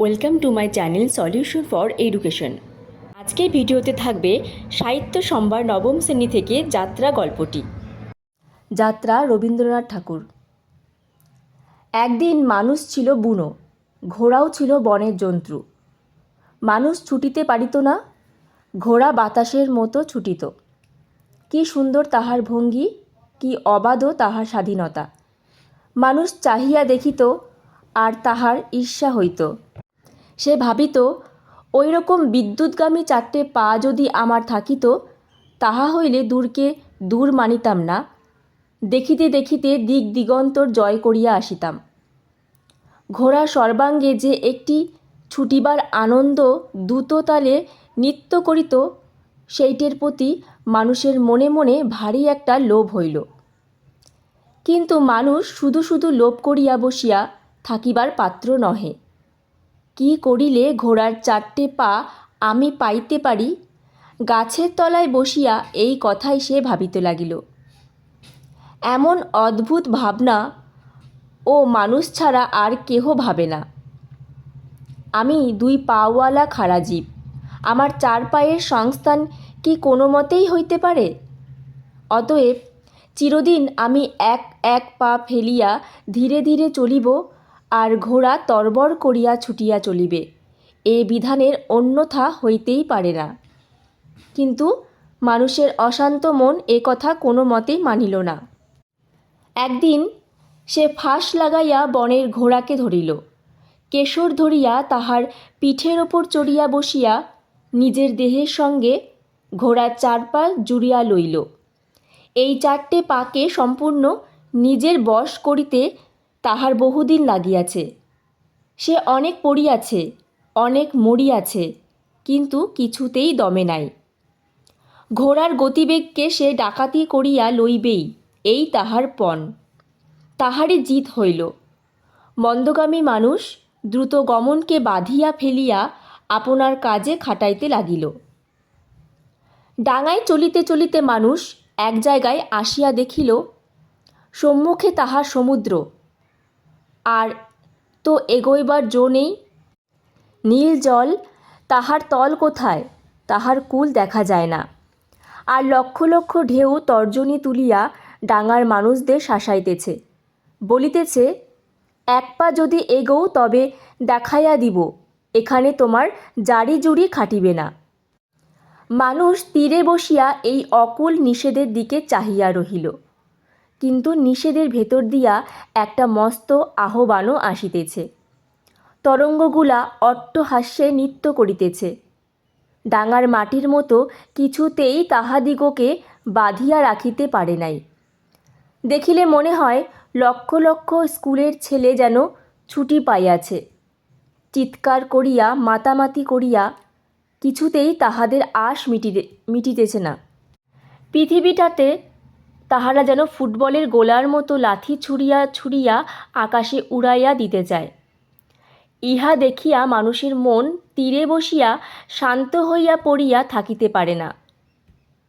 Welcome to my channel solution for education. আজকের ভিডিওতে থাকবে সাহিত্য সম্ভার নবম শ্রেণি থেকে যাত্রা গল্পটি। যাত্রা রবীন্দ্রনাথ ঠাকুর। একদিন মানুষ ছিল বুনো, ঘোড়াও ছিল বনের জন্তু। মানুষ ছুটিতে পারিত না, ঘোড়া বাতাসের মতো ছুটিত। কি সুন্দর তাহার ভঙ্গি, কি অবাধ তাহার স্বাধীনতা। মানুষ চাহিয়া দেখিত, আর তাহার ঈর্ষা হইত। সে ভাবিত ওই রকম বিদ্যুৎগামী চারটে পা যদি আমার থাকিত, তাহা হইলে দূরকে দূর মানিতাম না। দেখিতে দেখিতে দিক দিগন্তর জয় করিয়া আসিতাম। ঘোড়া সর্বাঙ্গে যে একটি ছুটিবার আনন্দ দ্রুততালে নৃত্য করিত, সেইটের প্রতি মানুষের মনে মনে ভারী একটা লোভ হইল। কিন্তু মানুষ শুধু শুধু লোভ করিয়া বসিয়া থাকিবার পাত্র নহে। কি করিলে ঘোড়ার চারটে পা আমি পাইতে পারি? গাছের তলায় বসিয়া এই কথাই সে ভাবিতে লাগিল। এমন অদ্ভুত ভাবনা ও মানুষ ছাড়া আর কেহ ভাবে না। আমি দুই পাওয়ালা খাড়া জীব। আমার চার পায়ের সংস্থান কি কোনো মতেই হইতে পারে? অতএব চিরদিন আমি এক এক পা ফেলিয়া ধীরে ধীরে চলিব আর ঘোড়া তরবর করিয়া ছুটিয়া চলিবে। এ বিধানের অন্যথা হইতেই পারে না। কিন্তু মানুষের অশান্ত মন এ কথা কোনো মতেই মানিল না। একদিন সে ফাঁস লাগাইয়া বনের ঘোড়াকে ধরিল। কেশর ধরিয়া তাহার পিঠের ওপর চড়িয়া বসিয়া নিজের দেহের সঙ্গে ঘোড়ার চার পা জুড়িয়া লইল। এই চারটে পাকে সম্পূর্ণ নিজের বশ করিতে তাহার বহুদিন লাগিয়াছে। সে অনেক পড়িয়াছে, অনেক মরিয়াছে, কিন্তু কিছুতেই দমে নাই। ঘোড়ার গতিবেগকে সে ডাকাতি করিয়া লইবেই, এই তাহার পণ। তাহারই জিত হইল। মন্দগামী মানুষ দ্রুত গমনকে বাঁধিয়া ফেলিয়া আপনার কাজে খাটাইতে লাগিল। ডাঙায় চলিতে চলিতে মানুষ এক জায়গায় আসিয়া দেখিল, সম্মুখে তাহার সমুদ্র। আর তো এগোইবার জো নেই। নীল জল, তাহার তল কোথায়? তাহার কুল দেখা যায় না। আর লক্ষ লক্ষ ঢেউ তর্জনী তুলিয়া ডাঙার মানুষদের শাসাইতেছে। বলিতেছে, এক পা যদি এগোও তবে দেখাইয়া দিব। এখানে তোমার জারি জুড়ি খাটিবে না। মানুষ তীরে বসিয়া এই অকুল নিষেধের দিকে চাহিয়া রহিল। কিন্তু নিষেধের ভেতর দিয়া একটা মস্ত আহ্বানও আসিতেছে। তরঙ্গগুলা অট্টহাস্যে নৃত্য করিতেছে। ডাঙার মাটির মতো কিছুতেই তাহাদিগকে বাঁধিয়া রাখিতে পারে নাই। দেখিলে মনে হয় লক্ষ লক্ষ স্কুলের ছেলে যেন ছুটি পাইয়াছে। চিৎকার করিয়া, মাতামাতি করিয়া কিছুতেই তাহাদের আশ মিটিতে, মিটিতেছে না। পৃথিবীটাতে তাহারা যেন ফুটবলের গোলার মতো লাথি ছুড়িয়া ছুড়িয়া আকাশে উড়াইয়া দিতে চায়। ইহা দেখিয়া মানুষের মন তীরে বসিয়া শান্ত হইয়া পড়িয়া থাকিতে পারে না।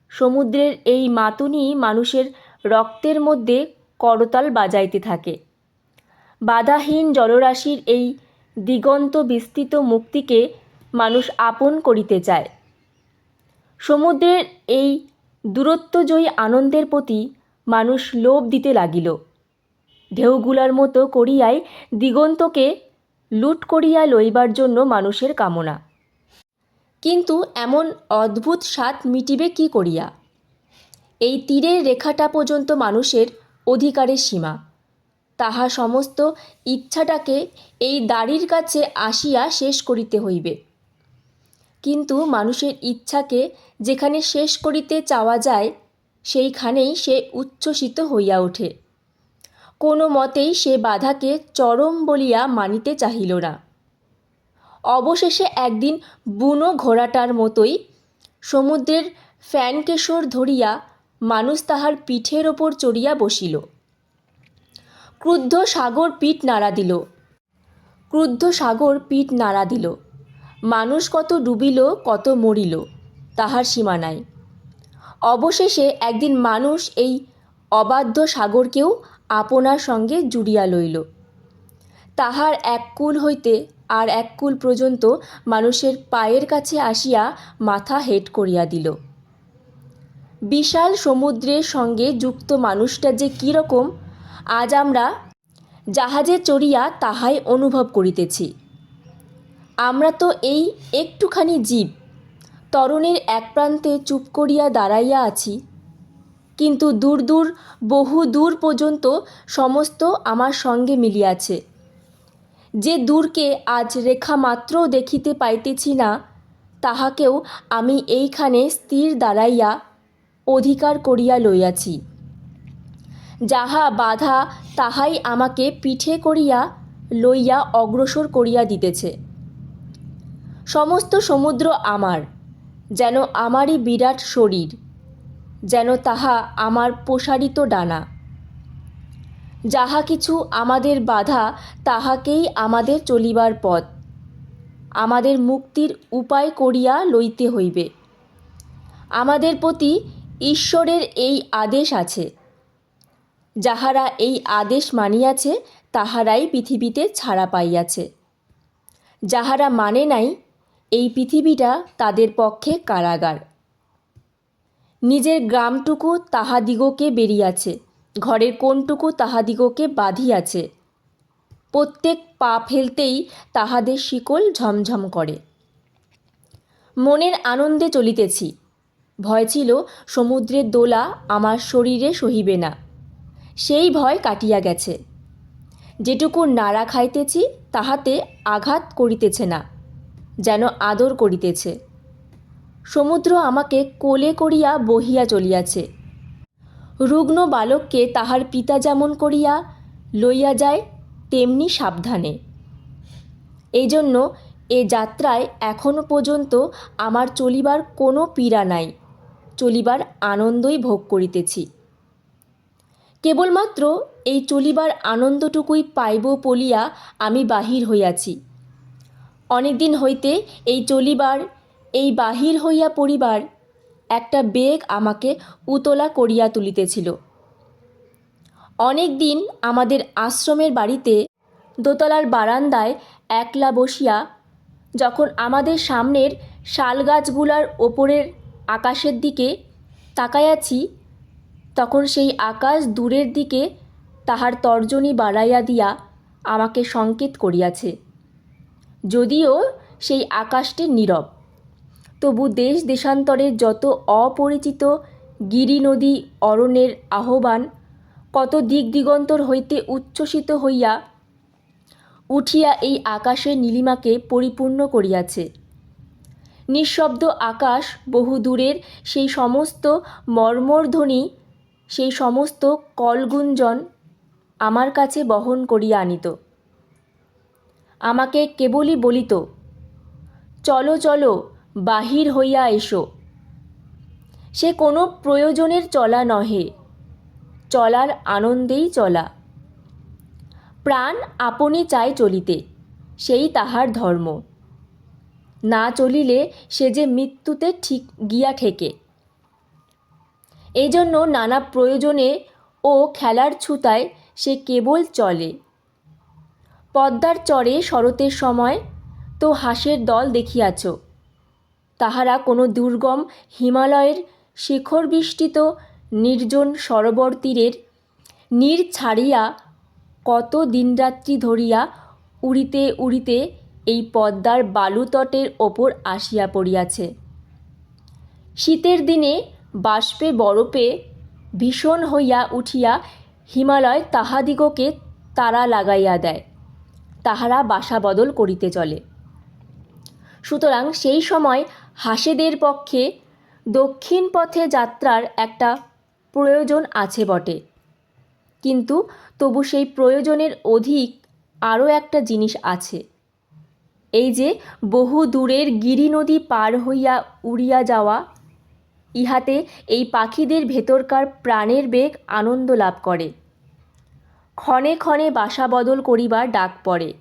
সমুদ্রের এই মাতুনি মানুষের রক্তের মধ্যে করতাল বাজাইতে থাকে। বাধাহীন জলরাশির এই দিগন্ত বিস্তৃত মুক্তিকে মানুষ আপন করিতে চায়। সমুদ্রের এই দূরত্বজয়ী আনন্দের প্রতি মানুষ লোভ দিতে লাগিল। ঢেউগুলার মতো করিয়াই দিগন্তকে লুট করিয়া লইবার জন্য মানুষের কামনা। কিন্তু এমন অদ্ভুত স্বাদ মিটিবে কি করিয়া? এই তীরের রেখাটা পর্যন্ত মানুষের অধিকারের সীমা। তাহা সমস্ত ইচ্ছাটাকে এই দাড়ির কাছে আসিয়া শেষ করিতে হইবে। কিন্তু মানুষের ইচ্ছাকে যেখানে শেষ করিতে চাওয়া যায়, সেইখানেই সে উচ্ছ্বসিত হইয়া ওঠে। কোনো মতেই সে বাধাকে চরম বলিয়া মানিতে চাহিল না। অবশেষে একদিন বুনো ঘোড়াটার মতোই সমুদ্রের ফ্যানকেশর ধরিয়া মানুষ তাহার পিঠের ওপর চড়িয়া বসিল। ক্রুদ্ধ সাগর পিঠ নাড়া দিল। ক্রুদ্ধ সাগর পিঠ নাড়া দিল। মানুষ কত ডুবিল, কত মরিল, তাহার সীমা নাই। অবশেষে একদিন মানুষ এই অবাধ্য সাগরকেও আপনার সঙ্গে জুড়িয়া লইল। তাহার এক কূল হইতে আর এক কুল পর্যন্ত মানুষের পায়ের কাছে আসিয়া মাথা হেট করিয়া দিল। বিশাল সমুদ্রের সঙ্গে যুক্ত মানুষটা যে কীরকম আজ আমরা জাহাজে চড়িয়া তাহাই অনুভব করিতেছি। আমরা তো এই একটুখানি জীব। তরণের এক প্রান্তে চুপ করিয়া দাঁড়াইয়া আছি। কিন্তু দূর দূর, বহু দূর পর্যন্ত সমস্ত আমার সঙ্গে মিলিয়াছে। যে দূরকে আজ রেখা মাত্রও দেখিতে পাইতেছি না, তাহাকেও আমি এইখানে স্থির দাঁড়াইয়া অধিকার করিয়া লইয়াছি। যাহা বাধা, তাহাই আমাকে পিঠে করিয়া লইয়া অগ্রসর করিয়া দিতেছে। সমস্ত সমুদ্র আমার, যেন আমারই বিরাট শরীর, যেন তাহা আমার প্রসারিত ডানা। যাহা কিছু আমাদের বাধা, তাহাকেই আমাদের চলিবার পথ। আমাদের মুক্তির উপায় করিয়া লইতে হইবে। আমাদের প্রতি ঈশ্বরের এই আদেশ আছে। যাহারা এই আদেশ মানিয়াছে, তাহারাই পৃথিবীতে ছাড়া পাইয়াছে। যাহারা মানে নাই এই পৃথিবীটা তাদের পক্ষে কারাগার। নিজের গ্রামটুকু তাহাদিগকে বেরিয়াছে, ঘরের কোনটুকু তাহাদিগকে বাঁধিয়াছে। প্রত্যেক পা ফেলতেই তাহাদের শিকল ঝমঝম করে। মনের আনন্দে চলিতেছি। ভয় ছিল, সমুদ্রের দোলা আমার শরীরে সহিবে না। সেই ভয় কাটিয়া গেছে। যেটুকু নাড়া খাইতেছি, তাহাতে আঘাত করিতেছে না। যেন আদর করিতেছে। সমুদ্র আমাকে কোলে করিয়া বহিয়া চলিয়াছে। রুগ্ন বালককে তাহার পিতা যেমন করিয়া লইয়া যায়, তেমনি সাবধানে। এই জন্য এ যাত্রায় এখনও পর্যন্ত আমার চলিবার কোনো পীড়া নাই, চলিবার আনন্দই ভোগ করিতেছি। কেবলমাত্র এই চলিবার আনন্দটুকুই পাইব বলিয়া আমি বাহির হইয়াছি। অনেকদিন হইতে এই চলিবার, এই বাহির হইয়া পড়িবার একটা বেগ আমাকে উতলা করিয়া তুলিতেছিল। অনেক দিন আমাদের আশ্রমের বাড়িতে দোতলার বারান্দায় একলা বসিয়া, যখন আমাদের সামনের শাল গাছগুলার ওপরের আকাশের দিকে তাকাইয়াছি, তখন সেই আকাশ দূরের দিকে তাহার তর্জনী বাড়াইয়া দিয়া আমাকে সংকেত করিয়াছে। যদিও সেই আকাশটি নীরব। তবু দেশ দেশান্তরের যত অপরিচিত গিরি নদী অরণ্যের আহ্বান, কত দিক দিগন্তর হইতে উচ্ছ্বসিত হইয়া উঠিয়া এই আকাশের নীলিমাকে পরিপূর্ণ করিয়াছে। নিঃশব্দ আকাশ বহু দূরের সেই সমস্ত মর্মরধ্বনি সেই সমস্ত কলগুঞ্জন আমার কাছে বহন করিয়া আনিত। আমাকে কেবলই বলিত চলো চলো, বাহির হইয়া এসো। সে কোনো প্রয়োজনের চলা নহে, চলার আনন্দেই চলা। প্রাণ আপনি চায় চলিতে, সেই তাহার ধর্ম। না চলিলে সে যে মৃত্যুতে ঠিক গিয়া ঠেকে। এই জন্য নানা প্রয়োজনে ও খেলার ছুতায় সে কেবল চলে। পদ্মার চরে শরতের সময় তো হাঁসের দল দেখিয়াছ। তাহারা কোনো দুর্গম হিমালয়ের শিখর বিষ্টিত নির্জন সরোবর তীরের নীর ছাড়িয়া কত দিনরাত্রি ধরিয়া উড়িতে উড়িতে এই পদ্মার বালুতটের ওপর আসিয়া পড়িয়াছে। শীতের দিনে বাষ্পে বরফে ভীষণ হইয়া উঠিয়া হিমালয় তাহাদিগকে তারা লাগাইয়া দেয়। তাহারা বাসা বদল করিতে চলে। সুতরাং সেই সময় হাসেদের পক্ষে দক্ষিণ পথে যাত্রার একটা প্রয়োজন আছে বটে। কিন্তু তবু সেই প্রয়োজনের অধিক আরও একটা জিনিস আছে। এই যে বহু দূরের গিরি নদী পার হইয়া উড়িয়া যাওয়া, ইহাতে এই পাখিদের ভেতরকার প্রাণের বেগ আনন্দ লাভ করে। ক্ষণে ক্ষণে বাসা বদল করিবার ডাক পড়ে।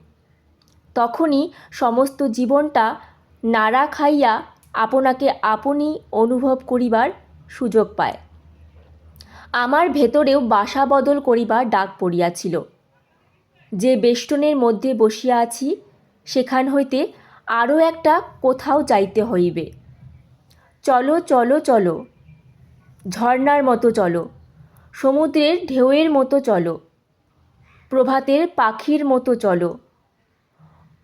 তখনই সমস্ত জীবনটা নাড়া খাইয়া আপনাকে আপনি অনুভব করিবার সুযোগ পায়। আমার ভেতরেও বাসা বদল করিবার ডাক পড়িয়াছিল। যে বেষ্টনের মধ্যে বসিয়া আছি, সেখান হইতে আরও একটা কোথাও যাইতে হইবে। চলো চলো চলো। ঝর্ণার মতো চলো। সমুদ্রের ঢেউয়ের মতো চলো। প্রভাতের পাখির মতো চলো,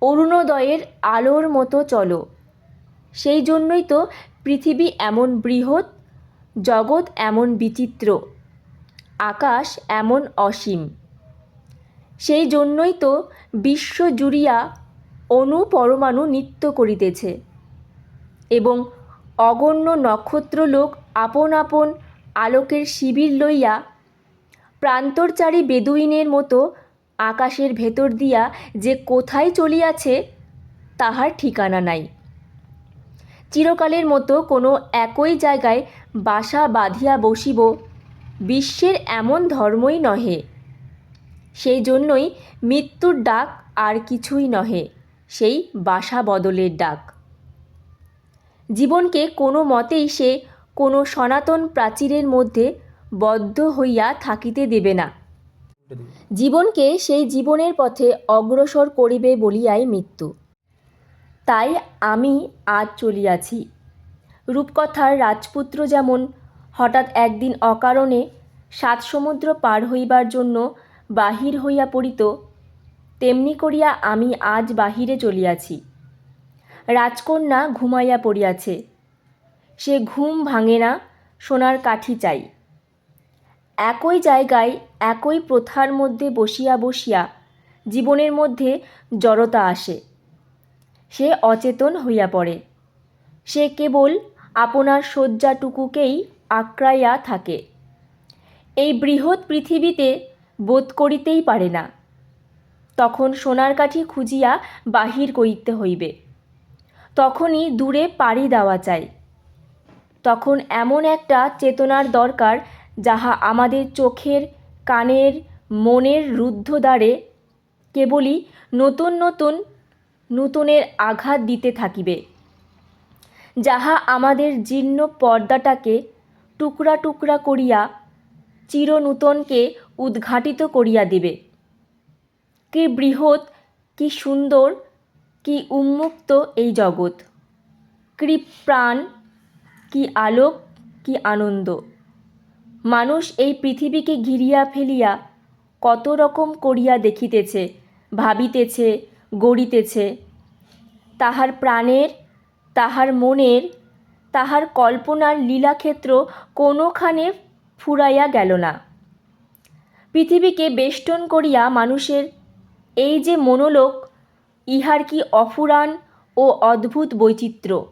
অরুণোদয়ের আলোর মতো চলো। সেই জন্যই তো পৃথিবী এমন বৃহৎ, জগৎ এমন বিচিত্র, আকাশ এমন অসীম। সেই জন্যই তো বিশ্ব জুড়িয়া অণু পরমাণু নৃত্য করিতেছে এবং অগণ্য নক্ষত্রলোক আপন আপন আলোকের শিবির লইয়া প্রান্তরচারী বেদুইনের মতো আকাশের ভেতর দিয়া যে কোথায় চলিয়াছে, তাহার ঠিকানা নাই। চিরকালের মতো কোনো একই জায়গায় বাসা বাঁধিয়া বসিব বিশ্বের এমন ধর্মই নহে। সেই জন্যই মৃত্যুর ডাক আর কিছুই নহে, সেই বাসা বদলের ডাক। জীবনকে কোনো মতেই সে কোনো সনাতন প্রাচীরের মধ্যে বদ্ধ হইয়া থাকিতে দেবে না। জীবনকে সেই জীবনের পথে অগ্রসর করিবে বলিয়াই মৃত্যু। তাই আমি আজ চলিয়াছি। রূপকথার রাজপুত্র যেমন হঠাৎ একদিন অকারণে সাত সমুদ্র পার হইবার জন্য বাহির হইয়া পড়িত, তেমনি করিয়া আমি আজ বাহিরে চলিয়াছি। রাজকন্যা ঘুমাইয়া পড়িয়াছে। সে ঘুম ভাঙে না, সোনার কাঠি চাই। একই জায়গায় একই প্রথার মধ্যে বসিয়া বসিয়া জীবনের মধ্যে জড়তা আসে। সে অচেতন হইয়া পড়ে। সে কেবল আপনার শয্যাটুকুকেই আঁকড়াইয়া থাকে। এই বৃহৎ পৃথিবীতে বোধ করিতেই পারে না। তখন সোনার কাঠি খুঁজিয়া বাহির করিতে হইবে। তখনই দূরে পাড়ি দেওয়া চাই। তখন এমন একটা চেতনার দরকার যাহা আমাদের চোখের, কানের, মনের রুদ্ধদ্বারে কেবলই নতুন নতুন নূতনের আঘাত দিতে থাকিবে। যাহা আমাদের জীর্ণ পর্দাটাকে টুকরা টুকরা করিয়া চিরনূতনকে উদ্ঘাটিত করিয়া দিবে। কি বৃহৎ, কি সুন্দর, কি উন্মুক্ত এই জগৎ। কি প্রাণ, কি আলোক, কি আনন্দ। মানুষ এই পৃথিবীকে ঘিরিয়া ফেলিয়া কত রকম করিয়া দেখিতেছে, ভাবিতেছে, গড়িতেছে। তাহার প্রাণের, তাহার মনের, তাহার কল্পনার লীলাক্ষেত্র কোনোখানে ফুরাইয়া গেল না। পৃথিবীকে বেষ্টন করিয়া মানুষের এই যে মনোলোক, ইহার কি অফুরান ও অদ্ভুত বৈচিত্র্য?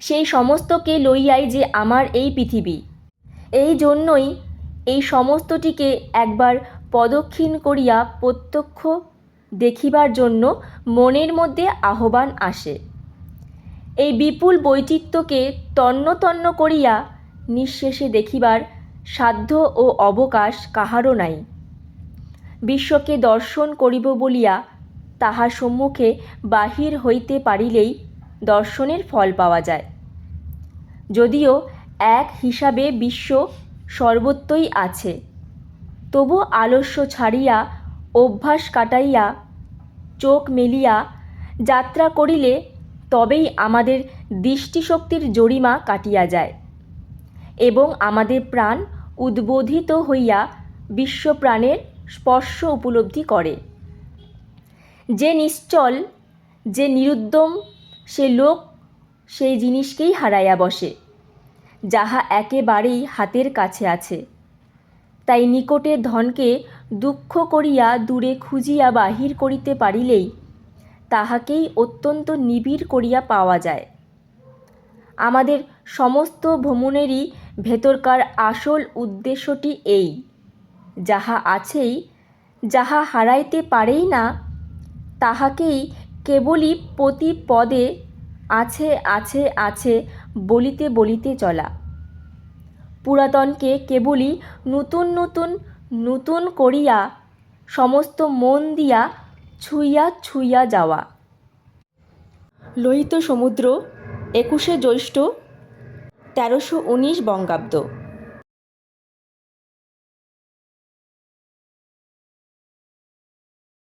সেই সমস্তকে লইয়াই যে আমার এই পৃথিবী। এই জন্যই এই সমস্তটিকে একবার প্রদক্ষিণ করিয়া প্রত্যক্ষ দেখিবার জন্য মনের মধ্যে আহ্বান আসে। এই বিপুল বৈচিত্র্যকে তন্ন তন্ন করিয়া নিঃশেষে দেখিবার সাধ্য ও অবকাশ কাহারও নাই। বিশ্বকে দর্শন করিব বলিয়া তাহার সম্মুখে বাহির হইতে পারিলেই দর্শনের ফল পাওয়া যায়। যদিও এক হিসাবে বিশ্ব সর্বত্রই আছে। তবু আলস্য ছাড়িয়া, অভ্যাস কাটাইয়া, চোখ মেলিয়া যাত্রা করিলে তবেই আমাদের দৃষ্টিশক্তির জরিমা কাটিয়া যায় এবং আমাদের প্রাণ উদ্বোধিত হইয়া বিশ্বপ্রাণের স্পর্শ উপলব্ধি করে। যে নিশ্চল, যে নিরুদ্যম, সে লোক সেই জিনিসকেই হারাইয়া বসে। যাহা একেবারেই হাতের কাছে আছে। তাই নিকটের ধনকে দুঃখ করিয়া দূরে খুঁজিয়া বাহির করিতে পারিলেই তাহাকেই অত্যন্ত নিবিড় করিয়া পাওয়া যায়। আমাদের সমস্ত ভ্রমণেরই ভেতরকার আসল উদ্দেশ্যটি এই, যাহা আছেই, যাহা হারাইতে পারেই না, তাহাকেই কেবলই প্রতি পদে আছে আছে আছে বলিতে বলিতে চলা। পুরাতনকে কেবলই নতুন নতুন নতুন করিয়া সমস্ত মন দিয়া ছুইয়া ছুইয়া যাওয়া। লোহিত সমুদ্র, একুশে জ্যৈষ্ঠ, তেরোশো উনিশ বঙ্গাব্দ।